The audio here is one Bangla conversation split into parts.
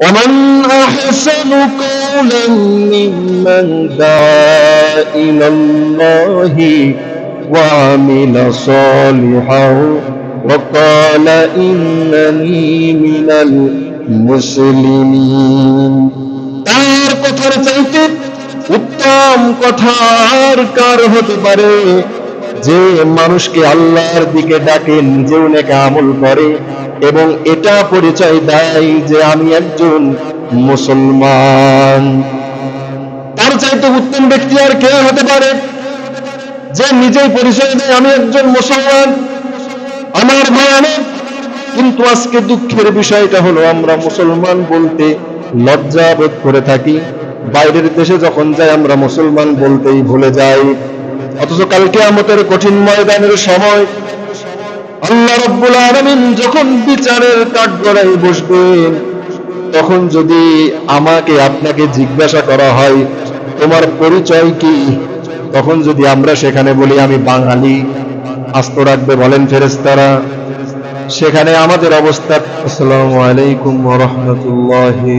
ومن أحسن قولا ممن دعا إلى الله وعمل صالحا وقال إنني من المسلمين তার কথার চাইতে উত্তম কথার কার হতে পারে যে মানুষকে আল্লাহর দিকে ডাকে, নিজেও নেকে আমল করে। এবং এটা পরিচয় দেয় যে আমি একজন মুসলমান। তার চাইতে উত্তম ব্যক্তি আর কে হতে পারে? যে নিজেই পরিচয় দেয়, আমি একজন মুসলমান। আমার ভয়ানক কিন্তু আজকে দুঃখের বিষয়টা হলো, আমরা মুসলমান বলতে লজ্জা বোধ করে থাকি। বাইরের দেশে যখন যাই, আমরা মুসলমান বলতেই ভুলে যাই। অথচ কালকে আমাদের কঠিন ময়দানের সময় আল্লাহ রব্বুল আলামিন যখন বিচারের কাঠগড়ায় বসবেন, তখন যদি আমাকে, আপনাকে জিজ্ঞাসা করা হয়, তোমার পরিচয় কি? তখন যদি আমরা সেখানে বলি, আমি বাঙালি। আস্ত রাখবে বলেন ফেরেস্তারা সেখানে আমাদের অবস্থা, আসসালামু আলাইকুম রাহমাতুল্লাহি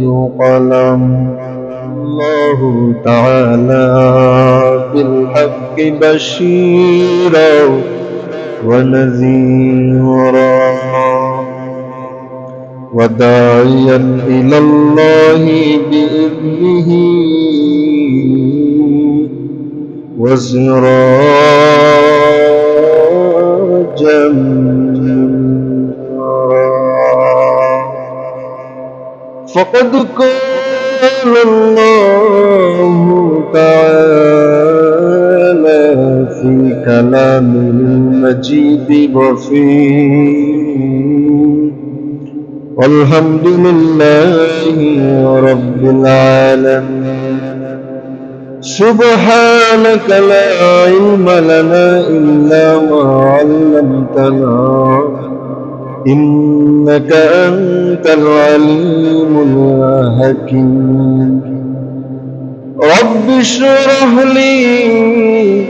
بالقلم الله تعالى بالحق بشيرا ونذيرا. وداعيا إلى الله بإذنه وسراجا فقد قال الله تعالى في كلامه المجيد وفي والحمد لله رب العالمين سبحانك لا علم لنا إلا ما علمتنا إنك أنت العليم الحكيم رب اشرح لي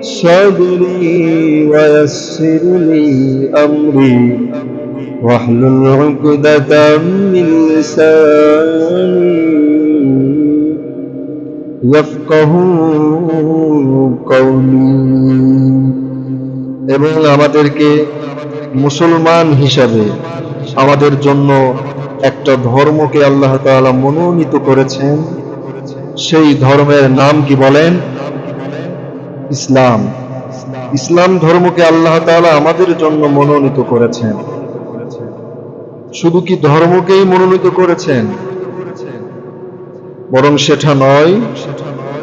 صدري ويسر لي أمري واحلل عقدة من لساني يفقه قولي এবং আমাদেরকে মুসলমান হিসাবে আমাদের জন্য একটা ধর্মকে আল্লাহ তাআলা মনোনীত করেছেন। সেই ধর্মের নাম কি বলেন? ইসলাম। ইসলাম ধর্মকে আল্লাহ তাআলা আমাদের জন্য মনোনীত করেছেন। শুধু কি ধর্মকেই মনোনীত করেছেন? বরং সেটা নয়,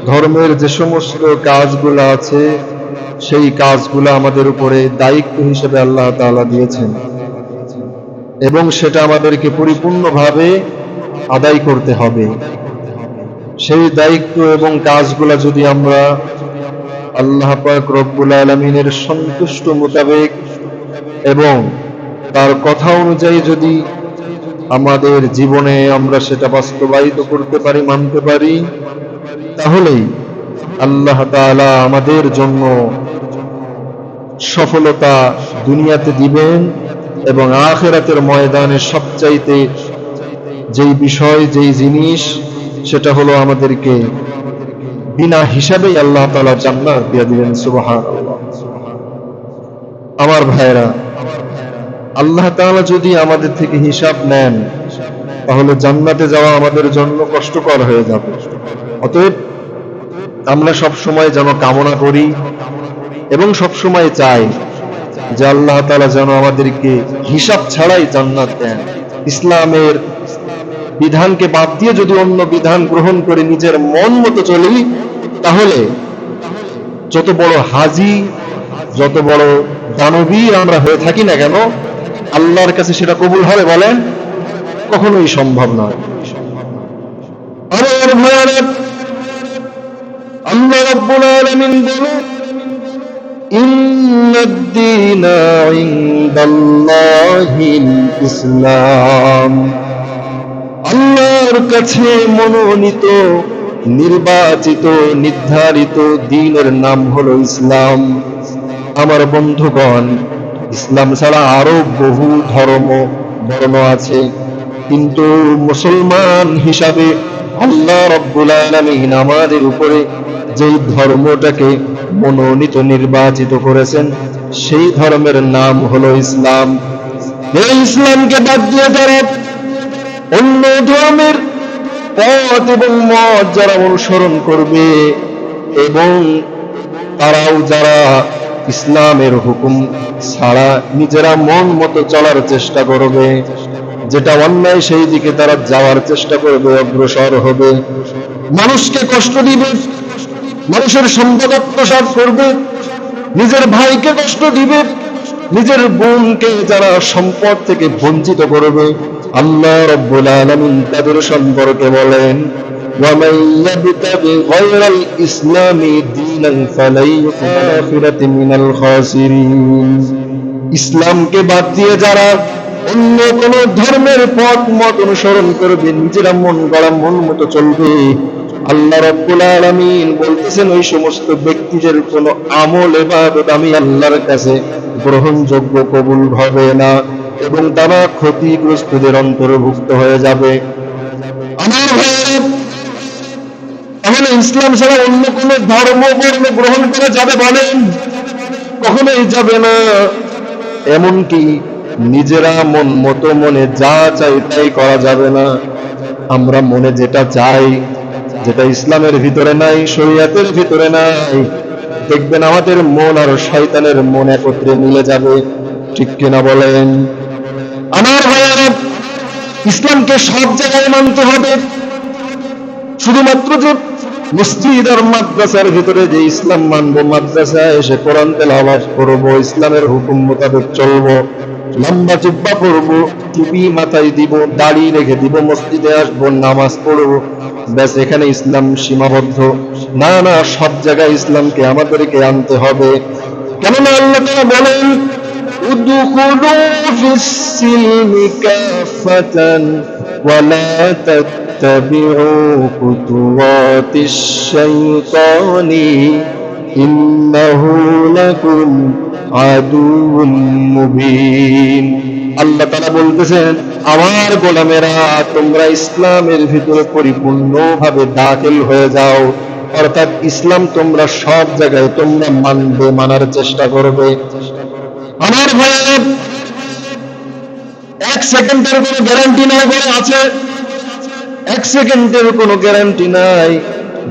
ধর্মের যে সমস্ত কাজগুলো আছে সেই কাজগুলো আমাদের উপরে দায়িত্ব হিসেবে আল্লাহ তাআলা দিয়েছেন। এবং সেটা আমাদেরকে পরিপূর্ণভাবে আদায় করতে হবে। সেই দায়িত্ব এবং কাজগুলা যদি আমরা আল্লাহ পাক রব্বুল আলমিনের সন্তুষ্ট মোতাবেক এবং তার কথা অনুযায়ী যদি আমাদের জীবনে আমরা সেটা বাস্তবায়িত করতে পারি, মানতে পারি, তাহলেই আল্লাহ তাআলা আমাদের জন্য সফলতা দুনিয়াতে দিবেন এবং আখেরাতের ময়দানে সবচাইতে যেই বিষয়, যেই জিনিস, সেটা হলো আমাদেরকে বিনা হিসাবেই আল্লাহ তাআলা জান্নাত দিয়ে দিবেন, সুবহানাল্লাহ। আমার ভাইরা আল্লাহ তাআলা যদি আমাদের থেকে হিসাব নেন, তাহলে জান্নাতে যাওয়া আমাদের জন্য কষ্টকর হয়ে যাবে। অতএব আমরা সব সময় যেন কামনা করি এবং সব সময় চাই যে আল্লাহ তাআলা যেন আমাদেরকে হিসাব ছাড়াই জান্নাত দেন। ইসলামের বিধানকে বাদ দিয়ে যদি অন্য বিধান গ্রহণ করে নিজের মন মতো চলি, তাহলে যত বড় হাজি, যত বড় দানবী আমরা হয়ে থাকি না কেন, আল্লাহর কাছে সেটা কবুল হবে বলেন, কখনোই সম্ভব নয়। আমার রাব্বুল আলামিন বলেন ইনদাল্লাহিল ইসলাম। আল্লাহর কাছে মনোনীত, নির্বাচিত, নির্ধারিত দিনের নাম হলো ইসলাম। আমার বন্ধুগণ, ইসলাম ছাড়া আরও বহু ধর্ম বর্ণ আছে। কিন্তু মুসলমান হিসাবে আল্লাহ রব্বুল আলামিন আমাদের উপরে যেই ধর্মটাকে মনোনীত নির্বাচিত করেছেন, সেই ধর্মের নাম হলো ইসলাম। ইসলামকে বাদ দিয়ে যারা অন্য ধর্মের পথ এবং মত যারা অনুসরণ করবে এবং তারাও যারা ইসলামের হুকুম ছাড়া নিজেরা মন মতো চলার চেষ্টা করবে যেটা অন্যায় সেই দিকে তারা যাওয়ার চেষ্টা করবে অগ্রসর হবে মানুষকে কষ্ট দিবে মানুষের সম্পদ আত্মসাৎ করবে নিজের ভাইকে কষ্ট দিবে নিজের বোনকে যারা সম্পদ থেকে বঞ্চিত করবে আল্লাহ রব্বুল আলামিন তাদের সম্পর্কে বলেন ومن يبتغ غير الإسلام دينا فلن يقبل من الخاسرين ইসলামকে বাদ দিয়ে যারা অন্য কোন ধর্মের পথ, মত অনুসরণ করবে, নিজেরা মন গড়া, মন মতো চলবে। আল্লাহ রব্বুল আলামিন বলতেছেন, ওই সমস্ত ব্যক্তিদের কোন আমল এবাদত আমি আল্লাহর কাছে গ্রহণযোগ্য কবুল হবে না এবং তারা ক্ষতিগ্রস্তদের অন্তর্ভুক্ত হয়ে যাবে। তাহলে ইসলাম ছাড়া অন্য কোন ধর্ম বর্ণ গ্রহণ করা যাবে বলেন? কখনোই যাবে না। এমনকি নিজেরা মন মতো মনে যা চাই তাই করা যাবে না। আমরা মনে যেটা চাই, যেটা ইসলামের ভিতরে নাই, শরীয়তের ভিতরে নাই, দেখবেন আমাদের মন আর শয়তানের মন একত্রে মিলে যাবে। ঠিক কিনা বলেন? আমার ভাইয়ারা, ইসলামকে সব জায়গায় মানতে হবে। শুধুমাত্র যে মসজিদ আর মাদ্রাসার ভিতরে যে ইসলাম মানবো, মাদ্রাসায় এসে কোরআন তেলাওয়াত করব, ইসলামের হুকুম মোতাবেক চলবো লম্বা চুব্বা পড়বো টুপি মাথায় দিব দাড়ি রেখে দিব মসজিদে আসবো নামাজ পড়বো ব্যাস এখানে ইসলাম সীমাবদ্ধ না না সব জায়গায় ইসলামকে আমাদেরকে আনতে হবে কেননা আল্লাহ তাআলা বলেন ادخلوا في السلم كافة ولا تتبعوا خطوات الشيطان إنه لكم মুবিন। আল্লাহ তারা বলতেছেন, আমার গোলামেরা, তোমরা ইসলামের ভিতরে পরিপূর্ণ ভাবে দাখিল হয়ে যাও। অর্থাৎ ইসলাম তোমরা সব জায়গায় তোমরা মানবে, মানার চেষ্টা করবে। আমার এক সেকেন্ডের কোনো গ্যারান্টি নাই বলে আছে। এক সেকেন্ডের কোনো গ্যারান্টি নাই।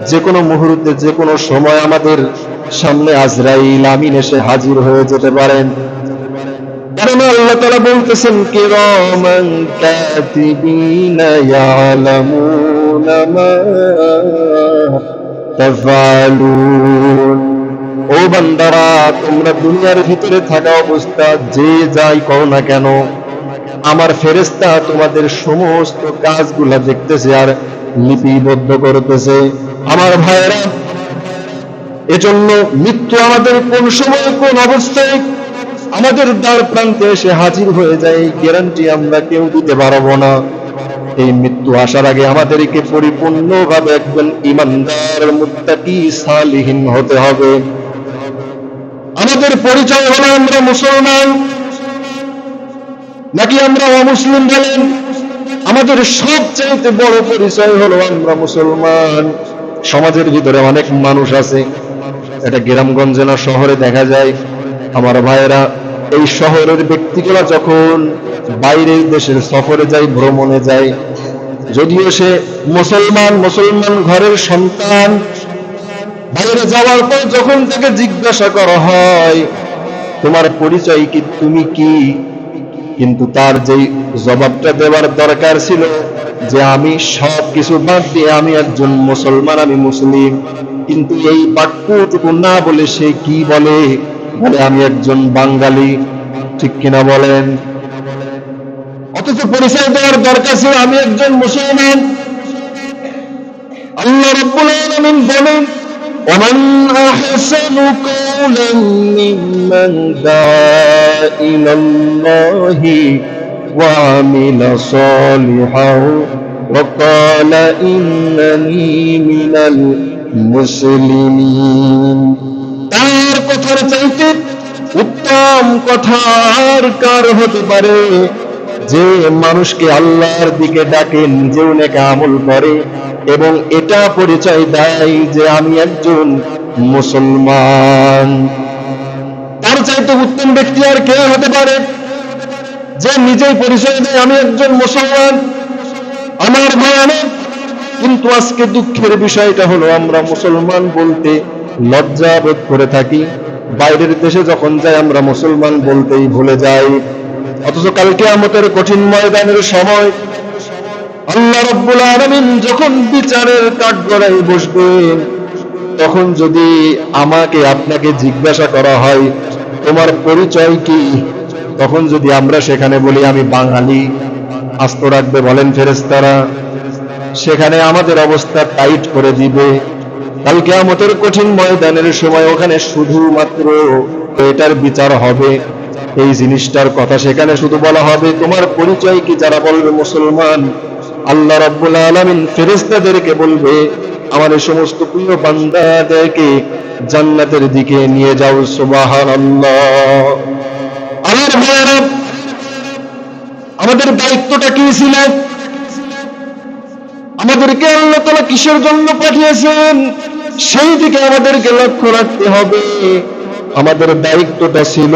যে কোনো মুহূর্তে, যে কোনো সময় আমাদের সামনে আজরাইল আমিন এসে হাজির হয়ে যেতে পারেন। আল্লাহ তারা বলতেছেন ও বান্দারা, তোমরা দুনিয়ার ভিতরে থাকা অবস্থা, যে যাই করো না কেন, আমার ফেরেস্তা তোমাদের সমস্ত কাজগুলা দেখতেছে আর লিপিবদ্ধ করতেছে। আমার ভাইয়েরা, এজন্য মৃত্যু আমাদের কোন সময়, কোন অবস্থায় আমাদের দ্বার প্রান্তে এসে হাজির হয়ে যায় গ্যারান্টি আমরা কেউ দিতে পারব না। এই মৃত্যু আসার আগে আমাদেরকে পরিপূর্ণভাবে একজন ইমানদার, মুত্তাকি, সালিহীন হতে হবে। আমাদের পরিচয় হলো আমরা মুসলমান, নাকি আমরা অমুসলিম বলেন? আমাদের সবচাইতে বড় পরিচয় হলো আমরা মুসলমান। সমাজের ভিতরে অনেক মানুষ আছে। এটা গ্রামগঞ্জে না শহরে দেখা যায়। আমার ভাইয়েরা, এই শহরের ব্যক্তিগুলা যখন বাইরের দেশের সফরে যায়, ভ্রমণে যায়, যদিও সে মুসলমান মুসলমান ঘরের সন্তান, বাইরে যাওয়ার পর যখন তাকে জিজ্ঞাসা করা হয়, তোমার পরিচয় কি, তুমি কি? কিন্তু তার যেই জবাবটা দেওয়ার দরকার ছিল যে আমি সব কিছু বাদ দিয়ে আমি একজন মুসলমান আমি মুসলিম কিন্তু এই বাক্যটুকু না বলে সে কি বলে বলে আমি একজন বাঙালি ঠিক কিনা বলেন অথচ পরিচয় দেওয়ার দরকার ছিল আমি একজন মুসলমান আল্লাহ রাব্বুল আলামিন বলেন ومن أحسن قولا ممن دعا إلى الله وعمل صالحا وقال إنني من المسلمين তার কথার চাইতে উত্তম কথার কার হতে পারে যে মানুষকে আল্লাহর দিকে ডাকে নিজেও নেকে আমল করে এবং এটা পরিচয় দেয় যে আমি একজন মুসলমান তার চাইতে উত্তম ব্যক্তি আর কে হতে পারে যে নিজেই পরিচয় দেয়, আমি একজন মুসলমান। আমার ভয়ানক কিন্তু আজকে দুঃখের বিষয়টা হলো, আমরা মুসলমান বলতে লজ্জা বোধ করে থাকি। বাইরের দেশে যখন যাই, আমরা মুসলমান বলতেই ভুলে যাই। অথচ কালকে আমাদের কঠিন ময়দানের সময় আল্লাহ রব্বুল আলামিন যখন বিচারের কাঠগড়ায় বসবে, তখন যদি আমাকে, আপনাকে জিজ্ঞাসা করা হয়, তোমার পরিচয় কি? তখন যদি আমরা সেখানে বলি, আমি বাঙালি আস্ত রাখবে বলেন ফেরেস্তারা সেখানে আমাদের অবস্থা টাইট করে দিবে। কালকে আমাদের কঠিন ময়দানের সময় ওখানে শুধুমাত্র এটার বিচার হবে। এই জিনিসটার কথা সেখানে শুধু বলা হবে। তোমার পরিচয় কি যারা বলবে মুসলমান? আল্লাহ রাব্বুল আলামিন ফেরেশতাদেরকে বলবে, আমার সমস্ত প্রিয় বান্দাদেরকে জান্নাতের দিকে নিয়ে যাও, সুবহানাল্লাহ। আমার ভাইয়েরা, আমাদের দায়িত্বটা কি ছিল? আমাদেরকে আল্লাহ তাআলা কিসের জন্য পাঠিয়েছেন? সেই দিকে আমাদেরকে লক্ষ্য রাখতে হবে। আমাদের দায়িত্বটা ছিল,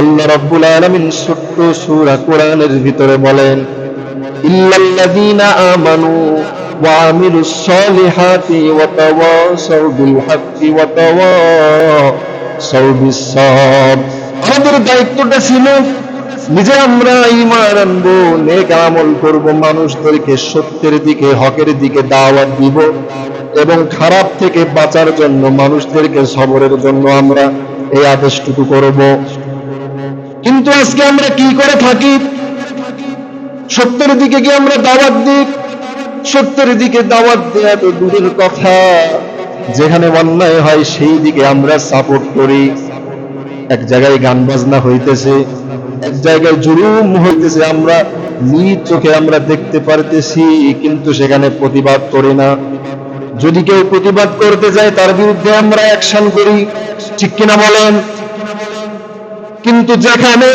আল্লাহ রাব্বুল আলামিন ছোট্ট সূরা কোরআনের ভিতরে বলেন, ইল্লাল্লাযীনা আমানু ওয়া সালিহাতি ওয়া তাওয়াসাউ বিল হাক্কি ওয়া তাওয়াসাউ বিস সাবর আমাদের দায়িত্বটা ছিল নিজে আমরা ঈমান আনব, নেক আমল করব, মানুষদেরকে সত্যের দিকে, হকের দিকে দাওয়াত দিব এবং খারাপ থেকে বাঁচার জন্য, মানুষদেরকে সবরের জন্য আমরা এই আদেশটুকু করব। কিন্তু আজকে আমরা কি করে থাকি? সত্যের দিকে কি আমরা দাওয়াত দিই। সত্যের দিকে দাওয়াত দেয়া তো দূরের কথা। যেখানে অন্যায় হয়, সেই দিকে আমরা সাপোর্ট করি। এক জায়গায় গান বাজনা হইতেছে, এক জায়গায় জুলুম হইতেছে, আমরা নিজ চোখে আমরা দেখতে পারতেছি, কিন্তু সেখানে প্রতিবাদ করি না। যদি কেউ প্রতিবাদ করতে যায়, তার বিরুদ্ধে আমরা অ্যাকশন করি, ঠিক কিনা বলেন? কিন্তু যেখানে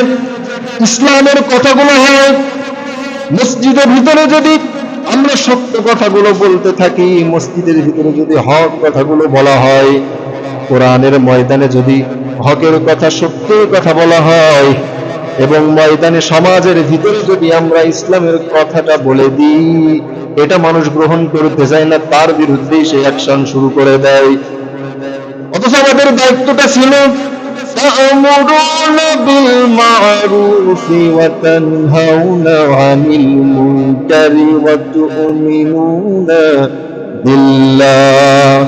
ইসলামের কথাগুলো হয়, মসজিদের ভিতরে যদি আমরা সত্য কথাগুলো বলতে থাকি, মসজিদের ভিতরে যদি হক কথাগুলো বলা হয়, কোরআনের ময়দানে যদি হকের কথা সত্যের কথা বলা হয় এবং ময়দানে সমাজের ভিতরে যদি আমরা ইসলামের কথাটা বলে দিই এটা মানুষ গ্রহণ করতে চায় না তার বিরুদ্ধেই সে অ্যাকশন শুরু করে দেয় অথচ আমাদের দায়িত্বটা ছিল تأمرون بالمعروف وتنهون عن المنكر وتؤمنون বিল্লাহ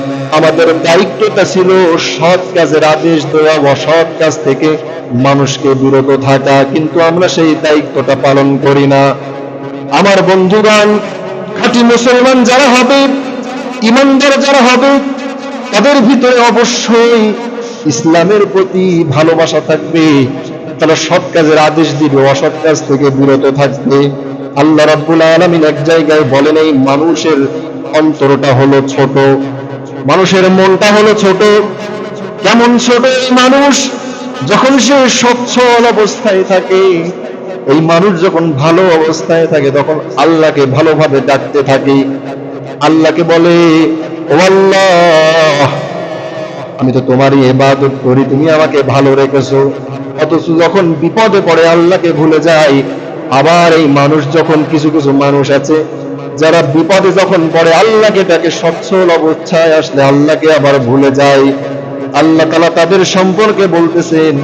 আমাদের দায়িত্বটা ছিল সৎ কাজের আদেশ দেওয়া অসৎ কাজ থেকে মানুষকে বিরত থাকা, কিন্তু আমরা সেই দায়িত্বটা পালন করি না। আমার বন্ধুগণ, খাঁটি মুসলমান যারা হবে, ইমানদার যারা হবে, তাদের ভিতরে অবশ্যই ইসলামের প্রতি ভালোবাসা থাকবে। তারা সৎ কাজের আদেশ দিবে, অসৎ কাজ থেকে বিরত থাকবে। আল্লাহ রাব্বুল আলামিন এক জায়গায় বলেন, এই মানুষের অন্তরটা হলো ছোট। মানুষের মনটা হলো ছোট। কেমন ছোট এই মানুষ? যখন সে সচ্ছল অবস্থায় থাকে এই মানুষ যখন ভালো অবস্থায় থাকে, তখন আল্লাহকে ভালোভাবে ডাকতে থাকে। আল্লাহকে বলে, ও আল্লাহ, আমি তো তোমারই এবাদত করি, তুমি আমাকে ভালো রেখেছো। অথচ যখন বিপদে পড়ে, আল্লাহকে ভুলে যায়, আবার এই মানুষ, যখন কিছু কিছু মানুষ আছে যারা বিপদে যখন পড়ে, আল্লাহকে তাকে সচ্ছল অবস্থায় আসলে আল্লাহকে আবার ভুলে যায়। আল্লাহ তালা তাদের সম্পর্কে বলতেছেন,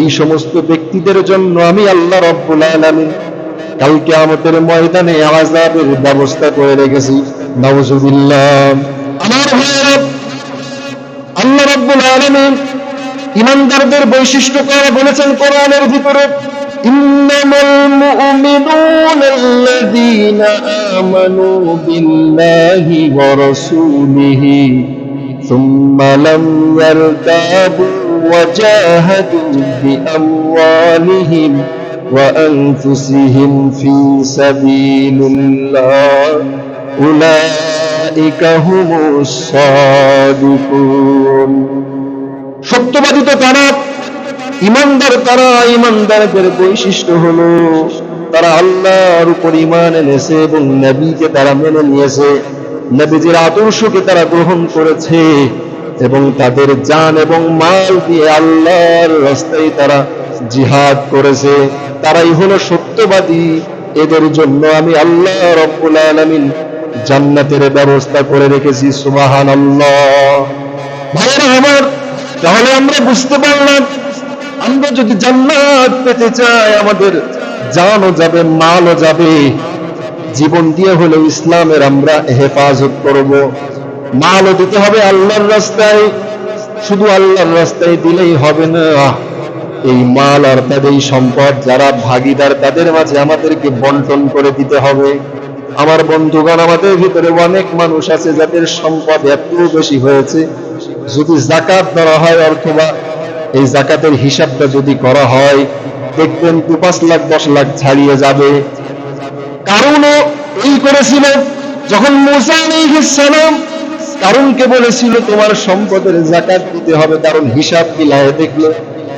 এই সমস্ত ব্যক্তিদের জন্য আমি আল্লাহ রব্বুল আলামিন কালকে আমাদের ময়দানে আজাবের ব্যবস্থা করে রেখেছি। নওয়াজুবিল্লাহ আমার আল্লাহ রাব্বুল আলামিন ইমানদারদের বৈশিষ্ট্য করে বলেছেন কোরআনের ভিতরে। ইন্নামাল মুমিনুনা يحسبون الذين آمنوا بالله ورسوله ثم لم يرتابوا وجاهدوا بأموالهم وأنفسهم في سبيل الله أولئك هم الصادقون সত্যবাদী তো তারা ইমানদার তারা ইমানদারদের বৈশিষ্ট্য হলো, তারা আল্লাহর উপর ইমান এনেছে এবং নবীকে তারা মেনে নিয়েছে, নবীজির আদর্শকে তারা গ্রহণ করেছে এবং তাদের জান এবং মাল দিয়ে আল্লাহর রাস্তায় তারা জিহাদ করেছে। তারাই হলো সত্যবাদী। এদের জন্য আমি আল্লাহ রব্বুল আলামিন জান্নাতের ব্যবস্থা করে রেখেছি, সুবহানাল্লাহ। ভাইরা আমার, তাহলে আমরা বুঝতে পারলাম আমরা যদি জান্নাত পেতে চাই, আমাদের জানও যাবে, মালও যাবে। জীবন দিয়ে হলেও ইসলামের আমরা হেফাজত করব। মালও দিতে হবে আল্লাহর রাস্তায়, শুধু আল্লাহর রাস্তায় দিলেই হবে না। এই মাল আর তাদের সম্পদ যারা ভাগিদার, তাদের মাঝে আমাদেরকে বন্টন করে দিতে হবে। আমার বন্ধুগণ, আমাদের ভিতরে অনেক মানুষ আছে যাদের সম্পদ এত বেশি হয়েছে, যদি জাকাত দেওয়া হয় অথবা এই জাকাতের হিসাবটা যদি করা হয়, দেখবেন দু পাঁচ লাখ, দশ লাখ ছাড়িয়ে যাবে। কারণও এই করেছিল? যখন মোসা সালাম কারণকে বলেছিল, তোমার সম্পদের জাকাত দিতে হবে, কারণ হিসাব মিলায় দেখল?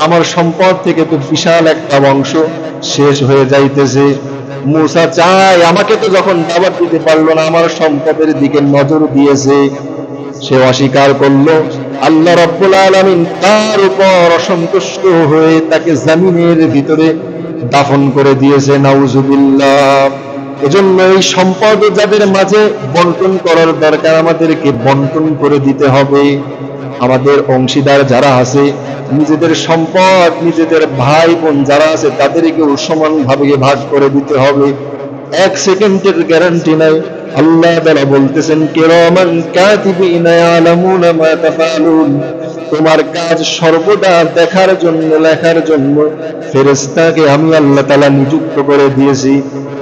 আমার সম্পদ থেকে তো বিশাল একটা অংশ শেষ হয়ে যাইতেছে। মুসা চায়, আমাকে তো যখন দাবার দিতে পারল না, আমার সম্পদের দিকে নজর দিয়েছে। সে অস্বীকার করল। আল্লাহ রব্বুল আলামিন তার উপর অসন্তুষ্ট হয়ে তাকে জামিনের ভিতরে দাফন করে দিয়েছে, নাউজুবিল্লাহ। এজন্য এই সম্পদ যাদের মাঝে বন্টন করার দরকার, আমাদেরকে বন্টন করে দিতে হবে। আমাদের অংশীদার যারা আছে, নিজেদের সম্পদ, নিজেদের ভাই বোন যারা আছে তাদেরকে সমান ভাবে ভাগ করে দিতে হবে। এক সেকেন্ডের গ্যারান্টি নাই। আল্লাহ তাআলা বলতেছেন, কিরামান কাতিবিনা ইয়ালামুনা মা তাফালুন। তোমার কাজ সর্বদা দেখার জন্য, লেখার জন্য ফেরেশতাকে আমি আল্লাহ তাআলা নিযুক্ত করে দিয়েছি।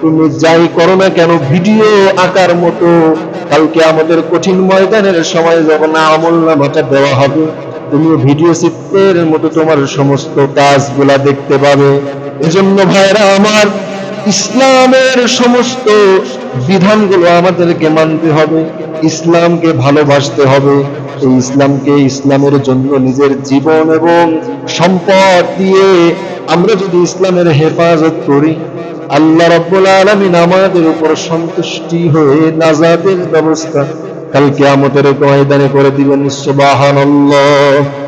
তুমি যাই করো না কেন, ভিডিও আকার মতো কালকে আমাদের কঠিন ময়দানের সময় যখন আমল নামাটা দেওয়া হবে, তুমি ভিডিও চিত্রের মতো তোমার সমস্ত কাজগুলা দেখতে পাবে। এজন্য ভাইরা আমার ইসলামের সমস্ত বিধানগুলো আমাদেরকে মানতে হবে, ইসলামকে ভালোবাসতে হবে। এই ইসলামকে ইসলামের জন্য নিজের জীবন এবং সম্পদ দিয়ে আমরা যদি ইসলামের হেফাজত করি, আল্লাহ রাব্বুল আলামিন আমাদের উপর সন্তুষ্টি হয়ে নাজাতের ব্যবস্থা কালকে আমাদের ময়দানে করে দিবেন। সুবহানাল্লাহ।